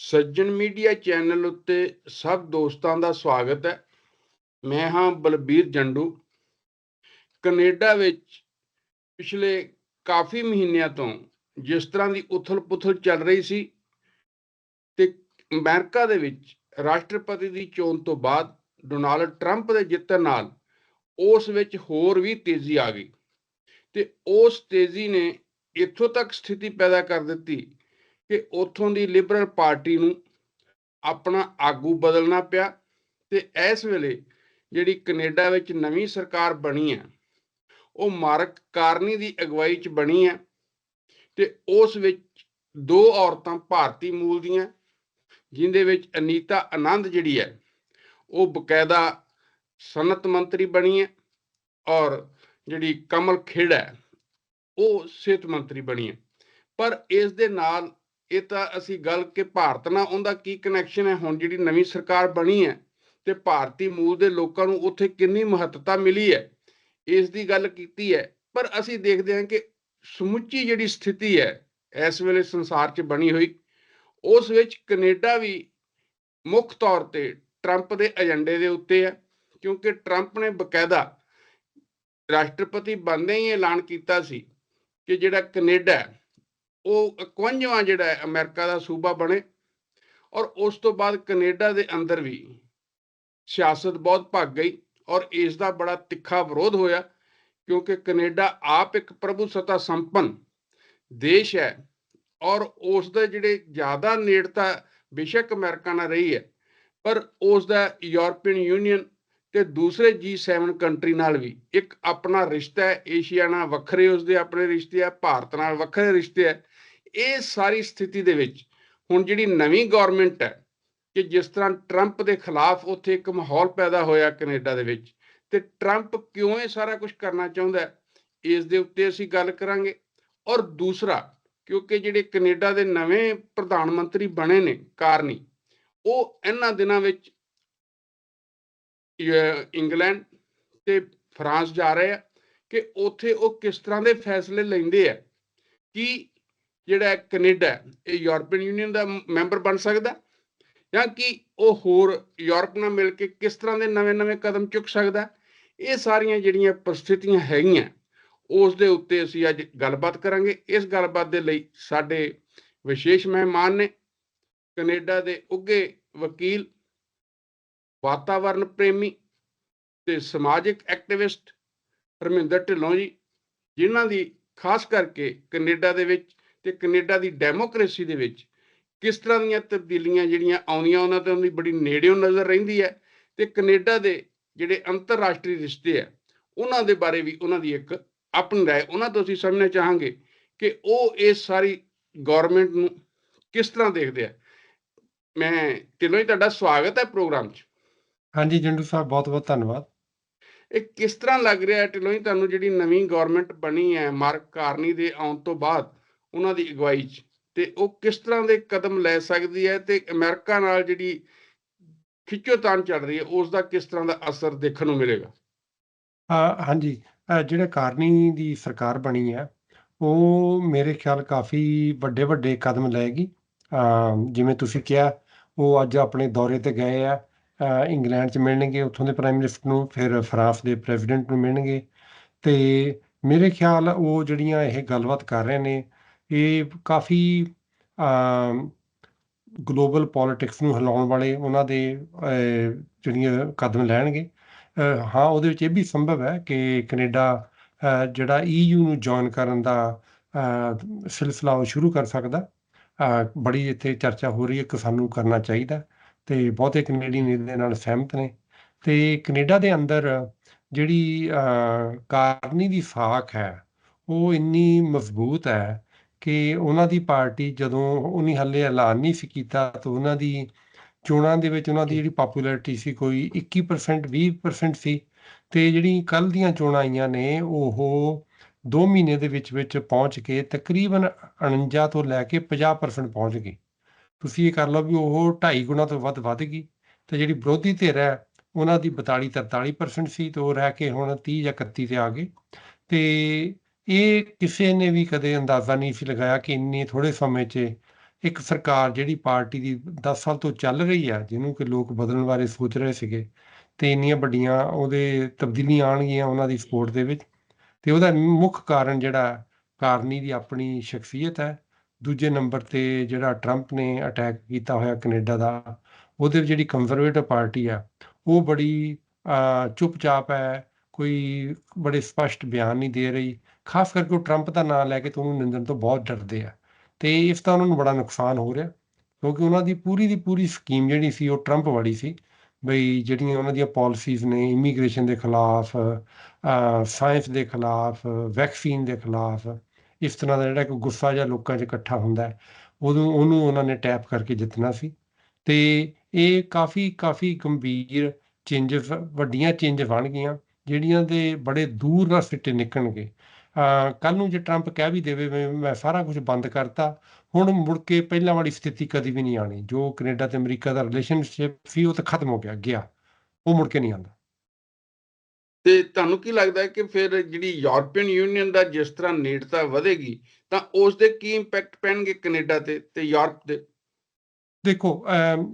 ਸੱਜਣ media channel ਉੱਤੇ ਸਭ ਦੋਸਤਾਂ ਦਾ ਸਵਾਗਤ ਹੈ। ਮੈਂ ਹਾਂ ਬਲਬੀਰ ਜੰਡੂ। ਕੈਨੇਡਾ ਵਿੱਚ ਪਿਛਲੇ ਕਾਫੀ ਮਹੀਨਿਆਂ ਤੋਂ ਜਿਸ ਤਰ੍ਹਾਂ ਦੀ ਉਥਲ-ਪੁਥਲ ਚੱਲ ਰਹੀ ਸੀ ਤੇ ਅਮਰੀਕਾ ਦੇ ਵਿੱਚ ਰਾਸ਼ਟਰਪਤੀ ਦੀ ਚੋਣ ਤੋਂ ਬਾਅਦ ਡੋਨਾਲਡ ਟਰੰਪ ਦੇ ਜਿੱਤਣ ਨਾਲ ਉਸ ਵਿੱਚ ਹੋਰ ਵੀ ਤੇਜ਼ੀ ਆ ਗਈ। ਤੇ ਉਸ ਤੇਜ਼ੀ ਨੇ ਇੱਥੋਂ ਤੱਕ ਸਥਿਤੀ ਪੈਦਾ ਕਰ ਦਿੱਤੀ ਕਿ ਉਥੋਂ ਦੀ ਲਿਬਰਲ ਪਾਰਟੀ ਨੂੰ ਆਪਣਾ ਆਗੂ ਬਦਲਣਾ ਪਿਆ ਤੇ ਇਸ ਵੇਲੇ ਜਿਹੜੀ ਕੈਨੇਡਾ ਵਿੱਚ ਨਵੀਂ ਸਰਕਾਰ ਬਣੀ ਹੈ, ਉਹ ਮਾਰਕ ਕਾਰਨੀ ਦੀ ਅਗਵਾਈ 'ਚ ਬਣੀ ਹੈ ਤੇ ਉਸ ਵਿੱਚ ਦੋ ਔਰਤਾਂ ਭਾਰਤੀ ਮੂਲ ਦੀਆਂ, ਜਿੰਦੇ ਵਿੱਚ ਅਨੀਤਾ ਆਨੰਦ ਜਿਹੜੀ ਹੈ, ਉਹ ਬਕਾਇਦਾ ਸਨਅਤ ਮੰਤਰੀ ਬਣੀ ਹੈ ਔਰ ਜਿਹੜੀ ਕਮਲ ਖੇੜਾ ਹੈ, ਉਹ ਸਿਹਤ ਮੰਤਰੀ ਬਣੀ ਹੈ। ਪਰ ਇਸ ਦੇ ਨਾਲ ਇਹ ਤਾਂ ਅਸੀਂ ਗੱਲ ਕਿ ਭਾਰਤ ਨਾਲ ਉਹਦਾ ਕੀ ਕਨੈਕਸ਼ਨ ਹੈ? ਹੁਣ ਜਿਹੜੀ ਨਵੀਂ ਸਰਕਾਰ ਬਣੀ ਹੈ ਤੇ ਭਾਰਤੀ ਮੂਲ ਦੇ ਲੋਕਾਂ ਨੂੰ ਉੱਥੇ ਕਿੰਨੀ ਮਹੱਤਤਾ ਮਿਲੀ ਹੈ? ਇਸ ਦੀ ਗੱਲ ਕੀਤੀ ਹੈ। ਪਰ ਅਸੀਂ ਦੇਖਦੇ ਹਾਂ ਕਿ ਸਮੁੱਚੀ ਜਿਹੜੀ ਸਥਿਤੀ ਹੈ, ਇਸ ਵੇਲੇ ਸੰਸਾਰ 'ਚ ਬਣੀ ਹੋਈ, ਉਸ ਵਿੱਚ ਕੈਨੇਡਾ ਵੀ ਮੁੱਖ ਤੌਰ ਤੇ ਟਰੰਪ ਦੇ ਏਜੰਡੇ ਦੇ ਉੱਤੇ ਹੈ, ਕਿਉਂਕਿ ਟਰੰਪ ਨੇ ਬਕਾਇਦਾ ਰਾਸ਼ਟਰਪਤੀ ਬਣਦੇ ਹੀ ਐਲਾਨ ਕੀਤਾ ਸੀ ਕਿ ਜਿਹੜਾ ਕੈਨੇਡਾ ਉਹ 51ਵਾਂ ਜਿਹੜਾ ਹੈ, ਅਮਰੀਕਾ ਦਾ ਸੂਬਾ ਬਣੇ ਔਰ ਉਸ ਤੋਂ ਬਾਅਦ ਕੈਨੇਡਾ ਦੇ ਅੰਦਰ ਵੀ ਸਿਆਸਤ ਬਹੁਤ ਭੱਗ ਗਈ ਔਰ ਇਸ ਦਾ ਬੜਾ ਤਿੱਖਾ ਵਿਰੋਧ ਹੋਇਆ ਕਿਉਂਕਿ ਕੈਨੇਡਾ ਆਪ ਇੱਕ ਪ੍ਰਭੂ ਸਤਾ ਸੰਪਨ ਦੇਸ਼ ਹੈ ਔਰ ਉਸ ਦੇ ਜਿਹੜੇ ਜ਼ਿਆਦਾ ਨੇੜਤਾ ਬੇਸ਼ੱਕ ਅਮਰੀਕਾ ਨਾਲ ਰਹੀ ਹੈ, ਪਰ ਉਸ ਦਾ ਯੂਰਪੀਅਨ ਯੂਨੀਅਨ ਤੇ ਦੂਸਰੇ G7 ਕੰਟਰੀ ਨਾਲ ਵੀ ਇੱਕ ਆਪਣਾ ਰਿਸ਼ਤਾ ਹੈ, ਏਸ਼ੀਆ ਨਾਲ ਵੱਖਰੇ ਉਸਦੇ ਆਪਣੇ ਰਿਸ਼ਤੇ ਆ ਭਾਰਤ ਨਾਲ ਵੱਖਰੇ ਰਿਸ਼ਤੇ ਹੈ ਇਹ ਸਾਰੀ ਸਥਿਤੀ ਦੇ ਵਿੱਚ ਹੁਣ ਜਿਹੜੀ ਨਵੀਂ ਗਵਰਨਮੈਂਟ ਹੈ ਕਿ ਜਿਸ ਤਰ੍ਹਾਂ ਟਰੰਪ ਦੇ ਖਿਲਾਫ ਉੱਥੇ ਇੱਕ ਮਾਹੌਲ ਪੈਦਾ ਹੋਇਆ ਕੈਨੇਡਾ ਦੇ ਵਿੱਚ, ਤੇ ਟਰੰਪ ਕਿਉਂ ਇਹ ਸਾਰਾ ਕੁਝ ਕਰਨਾ ਚਾਹੁੰਦਾ ਹੈ? ਇਸ ਦੇ ਉੱਤੇ ਅਸੀਂ ਗੱਲ ਕਰਾਂਗੇ। ਔਰ ਦੂਸਰਾ, ਕਿਉਂਕਿ ਜਿਹੜੇ ਕੈਨੇਡਾ ਦੇ ਨਵੇਂ ਪ੍ਰਧਾਨ ਮੰਤਰੀ ਬਣੇ ਨੇ, ਕਾਰਨੀ, ਉਹ ਇਹਨਾਂ ਦਿਨਾਂ ਵਿੱਚ ਇੰਗਲੈਂਡ ਤੇ ਫਰਾਂਸ ਜਾ ਰਹੇ ਆ, ਕਿ ਉੱਥੇ ਉਹ ਕਿਸ ਤਰ੍ਹਾਂ ਦੇ ਫੈਸਲੇ ਲੈਂਦੇ ਆ? ਕਿ ਜਿਹੜਾ ਕੈਨੇਡਾ ਇਹ ਯੂਰਪੀਅਨ ਯੂਨੀਅਨ ਦਾ ਮੈਂਬਰ ਬਣ ਸਕਦਾ ਜਾਂ ਕਿ ਉਹ ਹੋਰ ਯੂਰਪ ਨਾਲ ਮਿਲ ਕੇ ਕਿਸ ਤਰ੍ਹਾਂ ਦੇ ਨਵੇਂ-ਨਵੇਂ ਕਦਮ ਚੁੱਕ ਸਕਦਾ ਇਹ ਸਾਰੀਆਂ ਜਿਹੜੀਆਂ ਪਰਿਸਥਿਤੀਆਂ ਹੈਗੀਆਂ, ਉਸ ਦੇ ਉੱਤੇ ਅਸੀਂ ਅੱਜ ਗੱਲਬਾਤ ਕਰਾਂਗੇ। ਇਸ ਗੱਲਬਾਤ ਦੇ ਲਈ ਸਾਡੇ ਵਿਸ਼ੇਸ਼ ਮਹਿਮਾਨ ਨੇ ਕੈਨੇਡਾ ਦੇ ਉੱਗੇ ਵਕੀਲ ਵਾਤਾਵਰਣ ਪ੍ਰੇਮੀ ਤੇ ਸਮਾਜਿਕ ਐਕਟਿਵਿਸਟ ਹਰਮਿੰਦਰ ਢਿੱਲੋਂ ਜੀ, ਜਿਨ੍ਹਾਂ ਦੀ ਖਾਸ ਕਰਕੇ ਕੈਨੇਡਾ ਦੇ ਵਿੱਚ ਤੇ ਕੈਨੇਡਾ ਦੀ ਡੈਮੋਕ੍ਰੇਸੀ ਦੇ ਵਿੱਚ ਕਿਸ ਤਰ੍ਹਾਂ ਦੀਆਂ ਤਬਦੀਲੀਆਂ ਜਿਹੜੀਆਂ ਆਉਂਦੀਆਂ ਉਹਨਾਂ ਤੇ ਉਹਦੀ ਬੜੀ ਨੇੜਿਓਂ ਨਜ਼ਰ ਰਹਿੰਦੀ ਹੈ ਤੇ ਕੈਨੇਡਾ ਦੇ ਜਿਹੜੇ ਅੰਤਰਰਾਸ਼ਟਰੀ ਰਿਸ਼ਤੇ ਆ ਉਹਨਾਂ ਦੇ ਬਾਰੇ ਵੀ ਉਹਨਾਂ ਦੀ ਇੱਕ ਆਪਣੀ رائے ਉਹਨਾਂ ਤੋਂ ਅਸੀਂ ਸਮਝਣਾ ਚਾਹਾਂਗੇ ਕਿ ਉਹ ਇਸ ਸਾਰੀ ਗਵਰਨਮੈਂਟ ਨੂੰ ਕਿਸ ਤਰ੍ਹਾਂ ਦੇਖਦੇ ਆ ਮੈਂ ਢਿੱਲੋਂ ਜੀ ਤੁਹਾਡਾ ਸਵਾਗਤ ਹੈ ਪ੍ਰੋਗਰਾਮ 'ਚ ਹਾਂਜੀ ਜੰਡੂ ਸਾਹਿਬ ਬਹੁਤ ਬਹੁਤ ਧੰਨਵਾਦ ਇਹ ਕਿਸ ਤਰ੍ਹਾਂ ਲੱਗ ਰਿਹਾ ਹੈ ਢਿੱਲੋਂ ਜੀ ਤੁਹਾਨੂੰ ਜਿਹੜੀ ਨਵੀਂ ਗਵਰਨਮੈਂਟ ਬਣੀ ਹੈ ਮਾਰਕ ਕਾਰਨੀ ਦੇ ਆਉਣ ਤੋਂ ਬਾਅਦ ਉਹਨਾਂ ਦੀ ਅਗਵਾਈ 'ਚ। ਤੇ ਉਹ ਕਿਸ ਤਰ੍ਹਾਂ ਦੇ ਕਦਮ ਲੈ ਸਕਦੀ ਹੈ ਤੇ ਅਮਰੀਕਾ ਨਾਲ ਜਿਹੜੀ ਖਿੱਚੋਤਾਣ ਚੱਲ ਰਹੀ ਹੈ ਉਸ ਦਾ ਕਿਸ ਤਰ੍ਹਾਂ ਦਾ ਅਸਰ ਦੇਖਣ ਨੂੰ ਮਿਲੇਗਾ? ਹਾਂਜੀ ਜਿਹੜਾ ਕਾਰਨੀ ਦੀ ਸਰਕਾਰ ਬਣੀ ਹੈ, ਉਹ ਮੇਰੇ ਖਿਆਲ ਕਾਫੀ ਵੱਡੇ ਵੱਡੇ ਕਦਮ ਲਏਗੀ। ਜਿਵੇਂ ਤੁਸੀਂ ਕਿਹਾ, ਉਹ ਅੱਜ ਆਪਣੇ ਦੌਰੇ ਤੇ ਗਏ ਆ। ਇੰਗਲੈਂਡ 'ਚ ਮਿਲਣਗੇ, ਉੱਥੋਂ ਦੇ ਪ੍ਰਾਈਮ ਮਿਨਿਸਟਰ ਨੂੰ, ਫਿਰ ਫਰਾਂਸ ਦੇ ਪ੍ਰੈਜ਼ੀਡੈਂਟ ਨੂੰ ਮਿਲਣਗੇ। ਤੇ ਮੇਰੇ ਖਿਆਲ ਉਹ ਜਿਹੜੀਆਂ ਇਹ ਗੱਲਬਾਤ ਕਰ ਰਹੇ ਨੇ ਇਹ ਕਾਫੀ ਗਲੋਬਲ ਪੋਲਿਟਿਕਸ ਨੂੰ ਹਿਲਾਉਣ ਵਾਲੇ ਉਹਨਾਂ ਦੇ ਜਿਹੜੀਆਂ ਕਦਮ ਲੈਣਗੇ। ਹਾਂ ਉਹਦੇ ਵਿੱਚ ਇਹ ਵੀ ਸੰਭਵ ਹੈ ਕਿ ਕੈਨੇਡਾ ਅ, ਜਿਹੜਾ ਈਯੂ ਨੂੰ ਜੁਆਇਨ ਕਰਨ ਦਾ ਸਿਲਸਿਲਾ ਉਹ ਸ਼ੁਰੂ ਕਰ ਸਕਦਾ। ਬੜੀ ਇੱਥੇ ਚਰਚਾ ਹੋ ਰਹੀ ਹੈ ਕਿ ਸਾਨੂੰ ਕਰਨਾ ਚਾਹੀਦਾ ਤੇ ਬਹੁਤੇ ਕੈਨੇਡੀਅਨ ਇਹਦੇ ਨਾਲ ਸਹਿਮਤ ਨੇ। ਤੇ ਕੈਨੇਡਾ ਦੇ ਅੰਦਰ ਜਿਹੜੀ ਕਾਰਨੀ ਦੀ ਸਾਖ ਹੈ ਉਹ ਇੰਨੀ ਮਜ਼ਬੂਤ ਹੈ ਕਿ ਉਹਨਾਂ ਦੀ ਪਾਰਟੀ ਜਦੋਂ ਉਹਨੇ ਹੱਲੇ ਐਲਾਨ ਨਹੀਂ ਸੀ ਕੀਤਾ ਤਾਂ ਉਹਨਾਂ ਦੀ ਚੋਣਾਂ ਦੇ ਵਿੱਚ ਉਹਨਾਂ ਦੀ ਜਿਹੜੀ ਪਪੂਲੈਰਿਟੀ ਸੀ ਕੋਈ 21% 20% ਸੀ ਤੇ ਜਿਹੜੀ ਕੱਲ ਦੀਆਂ ਚੋਣਾਂ ਆਈਆਂ ਨੇ ਉਹ 2 ਮਹੀਨੇ ਦੇ ਵਿੱਚ ਵਿੱਚ ਪਹੁੰਚ ਕੇ ਤਕਰੀਬਨ 49 ਤੋਂ ਲੈ ਕੇ 50% ਪਹੁੰਚ ਗਈ ਤੁਸੀਂ ਇਹ ਕਰ ਲਓ ਵੀ ਉਹ 2.5 ਗੁਣਾ ਤੋਂ ਵੱਧ ਵੱਧ ਗਈ ਤੇ ਜਿਹੜੀ ਵਿਰੋਧੀ ਧਿਰ ਹੈ ਉਹਨਾਂ ਦੀ 42 43% ਸੀ ਤੇ ਉਹ ਰਹਿ ਕੇ ਹੁਣ 30 ਜਾਂ 31 ਤੇ ਆ ਗਏ ਤੇ ਇਹ ਕਿਸੇ ਨੇ ਵੀ ਕਦੇ ਅੰਦਾਜ਼ਾ ਨਹੀਂ ਸੀ ਲਗਾਇਆ ਕਿ ਇੰਨੇ ਥੋੜੇ ਸਮੇਂ 'ਚ ਇੱਕ ਸਰਕਾਰ ਜਿਹੜੀ ਪਾਰਟੀ ਦੀ 10 ਸਾਲ ਤੋਂ ਚੱਲ ਰਹੀ ਆ ਜਿਹਨੂੰ ਕਿ ਲੋਕ ਬਦਲਣ ਬਾਰੇ ਸੋਚ ਰਹੇ ਸੀਗੇ ਤੇ ਇੰਨੀਆਂ ਵੱਡੀਆਂ ਉਹਦੇ ਤਬਦੀਲੀਆਂ ਆਉਣਗੀਆਂ ਉਹਨਾਂ ਦੀ ਸਪੋਰਟ ਦੇ ਵਿੱਚ ਤੇ ਉਹਦਾ ਮੁੱਖ ਕਾਰਨ ਜਿਹੜਾ ਕਾਰਨੀ ਦੀ ਆਪਣੀ ਸ਼ਖਸੀਅਤ ਹੈ ਦੂਜੇ ਨੰਬਰ ਤੇ ਜਿਹੜਾ ਟਰੰਪ ਨੇ ਅਟੈਕ ਕੀਤਾ ਹੋਇਆ ਕੈਨੇਡਾ ਦਾ ਉਹਦੇ ਵਿੱਚ ਜਿਹੜੀ ਕੰਜ਼ਰਵੇਟਿਵ ਪਾਰਟੀ ਆ ਉਹ ਬੜੀ ਅਹ, ਚੁੱਪਚਾਪ ਹੈ ਕੋਈ ਬੜੇ ਸਪਸ਼ਟ ਬਿਆਨ ਨਹੀਂ ਦੇ ਰਹੀ ਖਾਸ ਕਰਕੇ ਉਹ ਟਰੰਪ ਦਾ ਨਾਮ ਲੈ ਕੇ ਤੇ ਉਹਨੂੰ ਨਿੰਦਣ ਤੋਂ ਬਹੁਤ ਡਰਦੇ ਆ। ਤੇ ਇਸ ਦਾ ਉਹਨਾਂ ਨੂੰ ਬੜਾ ਨੁਕਸਾਨ ਹੋ ਰਿਹਾ, ਕਿਉਂਕਿ ਉਹਨਾਂ ਦੀ ਪੂਰੀ ਦੀ ਪੂਰੀ ਸਕੀਮ ਜਿਹੜੀ ਸੀ, ਉਹ ਟਰੰਪ ਵਾਲੀ ਸੀ, ਬਈ ਜਿਹੜੀਆਂ ਉਹਨਾਂ ਦੀਆਂ ਪਾਲਿਸੀਜ਼ ਨੇ ਇਮੀਗ੍ਰੇਸ਼ਨ ਦੇ ਖਿਲਾਫ ਸਾਇੰਸ ਦੇ ਖਿਲਾਫ ਵੈਕਸੀਨ ਦੇ ਖਿਲਾਫ, ਇਸ ਤਰ੍ਹਾਂ ਦਾ ਜਿਹੜਾ ਇੱਕ ਗੁੱਸਾ ਜਿਹਾ ਲੋਕਾਂ 'ਚ ਇਕੱਠਾ ਹੁੰਦਾ ਉਦੋਂ ਉਹਨੂੰ ਉਹਨਾਂ ਨੇ ਟੈਪ ਕਰਕੇ ਜਿੱਤਣਾ ਸੀ। ਤੇ ਇਹ ਕਾਫੀ ਕਾਫੀ ਗੰਭੀਰ ਚੇਂਜਸ ਵੱਡੀਆਂ ਚੇਂਜ ਬਣ ਗਈਆਂ, ਜਿਹੜੀਆਂ ਦੇ ਬੜੇ ਦੂਰ ਨਾਲ ਸਿੱਟੇ ਨਿਕਲਣਗੇ। ਕੱਲ ਨੂੰ ਜੇ ਟਰੰਪ ਕਹਿ ਵੀ ਦੇਵੇ ਮੈਂ ਸਾਰਾ ਕੁਝ ਬੰਦ ਕਰਤਾ ਹੁਣ ਮੁੜ ਕੇ ਪਹਿਲਾਂ ਵਾਲੀ ਸਥਿਤੀ ਕਦੀ ਵੀ ਨਹੀਂ ਆਣੀ ਜੋ ਕੈਨੇਡਾ ਤੇ ਅਮਰੀਕਾ ਦਾ ਰਿਲੇਸ਼ਨਸ਼ਿਪ ਸੀ ਉਹ ਤਾਂ ਖਤਮ ਹੋ ਗਿਆ ਗਿਆ। ਉਹ ਮੁੜ ਕੇ ਨਹੀਂ ਆਉਂਦਾ। ਤੇ ਤੁਹਾਨੂੰ ਕੀ ਲੱਗਦਾ ਹੈ ਕਿ ਫਿਰ ਜਿਹੜੀ ਯੂਰਪੀਅਨ ਯੂਨੀਅਨ ਦਾ ਜਿਸ ਤਰ੍ਹਾਂ ਨੇੜਤਾ ਵਧੇਗੀ ਤਾਂ ਉਸ ਦੇ ਕੀ ਇੰਪੈਕਟ ਪੈਣਗੇ ਕੈਨੇਡਾ ਤੇ ਤੇ ਯੂਰਪ ਦੇ? ਦੇਖੋ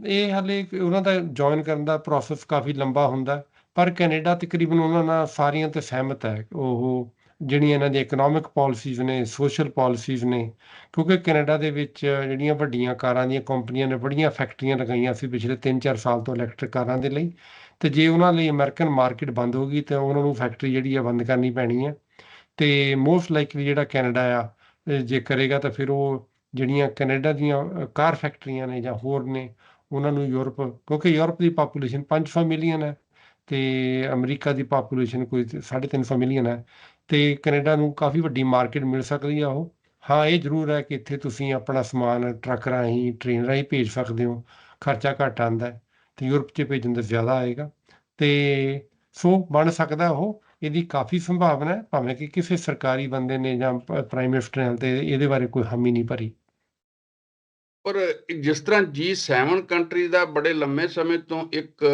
ਇਹ ਹਾਲੇ ਉਹਨਾਂ ਦਾ ਜੁਆਇਨ ਕਰਨ ਦਾ ਪ੍ਰੋਸੈਸ ਕਾਫੀ ਲੰਬਾ ਹੁੰਦਾ ਪਰ ਕੈਨੇਡਾ ਤਕਰੀਬਨ ਉਹਨਾਂ ਨਾਲ ਸਾਰੀਆਂ ਤੇ ਸਹਿਮਤ ਹੈ। ਉਹ ਜਿਹੜੀਆਂ ਇਹਨਾਂ ਦੀ ਇਕਨੋਮਿਕ ਪਾਲਿਸੀਜ਼ ਨੇ ਸੋਸ਼ਲ ਪਾਲਿਸੀਜ਼ ਨੇ, ਕਿਉਂਕਿ ਕੈਨੇਡਾ ਦੇ ਵਿੱਚ ਜਿਹੜੀਆਂ ਵੱਡੀਆਂ ਕਾਰਾਂ ਦੀਆਂ ਕੰਪਨੀਆਂ ਨੇ, ਬੜੀਆਂ ਫੈਕਟਰੀਆਂ ਲਗਾਈਆਂ ਸੀ ਪਿਛਲੇ 3-4 ਸਾਲ ਤੋਂ ਇਲੈਕਟ੍ਰਿਕ ਕਾਰਾਂ ਦੇ ਲਈ। ਤੇ ਜੇ ਉਹਨਾਂ ਲਈ ਅਮਰੀਕਨ ਮਾਰਕੀਟ ਬੰਦ ਹੋ ਗਈ, ਤਾਂ ਉਹਨਾਂ ਨੂੰ ਫੈਕਟਰੀ ਜਿਹੜੀ ਆ ਬੰਦ ਕਰਨੀ ਪੈਣੀ ਹੈ ਤੇ ਮੋਸਟ ਲਾਈਕਲੀ ਜਿਹੜਾ ਕੈਨੇਡਾ ਆ ਜੇ ਕਰੇਗਾ ਤਾਂ ਫਿਰ ਉਹ ਜਿਹੜੀਆਂ ਕੈਨੇਡਾ ਦੀਆਂ ਕਾਰ ਫੈਕਟਰੀਆਂ ਨੇ ਜਾਂ ਹੋਰ ਨੇ, ਉਹਨਾਂ ਨੂੰ ਯੂਰਪ, ਕਿਉਂਕਿ ਯੂਰਪ ਦੀ ਪਾਪੂਲੇਸ਼ਨ 500 ਮਿਲੀਅਨ ਹੈ, ਤੇ ਅਮਰੀਕਾ ਦੀ ਪਾਪੂਲੇਸ਼ਨ ਕੋਈ 350 ਮਿਲੀਅਨ ਹੈ। ਤੇ ਕੈਨੇਡਾ ਨੂੰ ਕਾਫੀ ਵੱਡੀ ਮਾਰਕੀਟ ਮਿਲ ਸਕਦੀ ਆ ਉਹ। ਹਾਂ, ਇਹ ਜ਼ਰੂਰ ਹੈ ਕਿ ਇੱਥੇ ਤੁਸੀਂ ਆਪਣਾ ਸਮਾਨ, ਟਰੱਕ ਰਾਹੀਂ, ਟ੍ਰੇਨ ਰਾਹੀਂ ਭੇਜ ਸਕਦੇ ਹੋ। ਖਰਚਾ ਘੱਟ ਆਉਂਦਾ ਹੈ ਤੇ ਯੂਰਪ 'ਚ ਭੇਜਣ ਦਾ ਜ਼ਿਆਦਾ ਆਏਗਾ। ਤੇ ਸੋ, ਬਣ ਸਕਦਾ ਉਹ। ਇਹਦੀ ਕਾਫੀ ਸੰਭਾਵਨਾ ਹੈ, ਭਾਵੇਂ ਕਿ ਕਿਸੇ ਸਰਕਾਰੀ ਬੰਦੇ ਨੇ ਜਾਂ ਪ੍ਰਾਈਮ ਮਿਨਿਸਟਰ ਨੇ ਤੇ ਇਹਦੇ ਬਾਰੇ ਕੋਈ ਹਾਮੀ ਨਹੀਂ ਭਰੀ। ਪਰ ਜਿਸ ਤਰ੍ਹਾਂ G7 ਕੰਟਰੀ ਦਾ ਬੜੇ ਲੰਮੇ ਸਮੇਂ ਤੋਂ ਇੱਕ